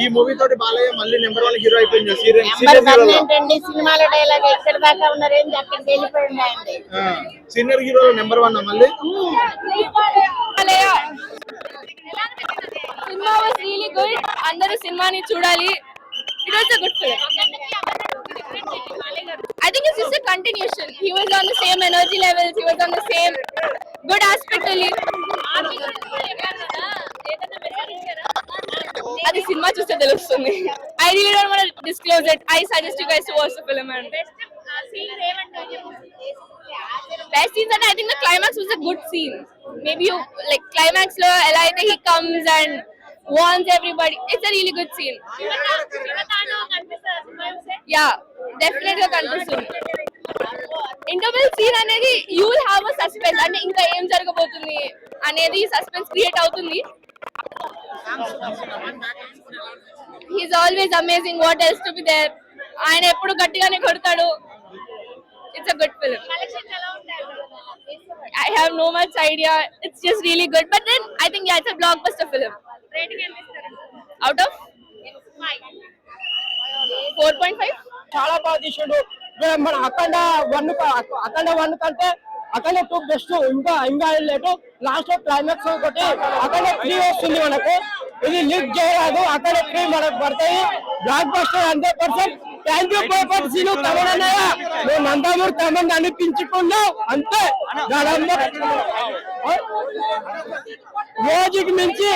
ఈ మూవీ తోటి బాలయ్య మళ్ళీ నెంబర్ వన్ హీరో అయిపోయింది. ఏంటండి? సినిమాల డైలాగ్ ఎక్కడ దాకా అక్కడికి వెళ్ళిపోయిందండి. సీనియర్ హీరో నెంబర్ వన్ మళ్ళీ? సినిమా వాస్ రియలీ గుడ్ అందరూ సినిమాని చూడాలి. It was a good film it's just a continuation. He was on the same energy levels. He was on the same good aspect only. అది cinema చూస్తే తెలుస్తుంది. I really don't want disclose it I suggest you guys to watch the film and best scenes అంటే I think the climax was a good scene maybe you like క్లైమాక్స్లో ఎలా అయితే he comes and warns everybody it's a really good scene yeah డెఫినెట్గా కనిపిస్తుంది interval scene అనేది you will have a suspense అంటే ఇంకా ఏం జరగబోతుంది అనేది సస్పెన్స్ క్రియేట్ అవుతుంది. He's always amazing what else to be there ఆయన ఎప్పుడు గట్టిగానే కొడతాడు. It's a good film I have no much idea it's just really good but then I think it's a blockbuster film. Out of four point five. చాలా బాగా తీసాడు. మన- మన అఖండ one అఖండ one కంటే అఖండ టూ బెస్ట్ ఇంకా ఇంకా లేదు. లాస్ట్లో క్లైమాక్స్ ఒకటి అఖండ త్రీ వస్తుంది మనకు. ఇది లీక్ చేయరాదు. త్రీ మనకు పడతాయి. Blockbuster hundred percent. Thank you paper Seenu Thaman అన్నయ్య మేము నందామూరు తమన్ అనిపించుకున్నాం. అంతే. రోజుకి మించి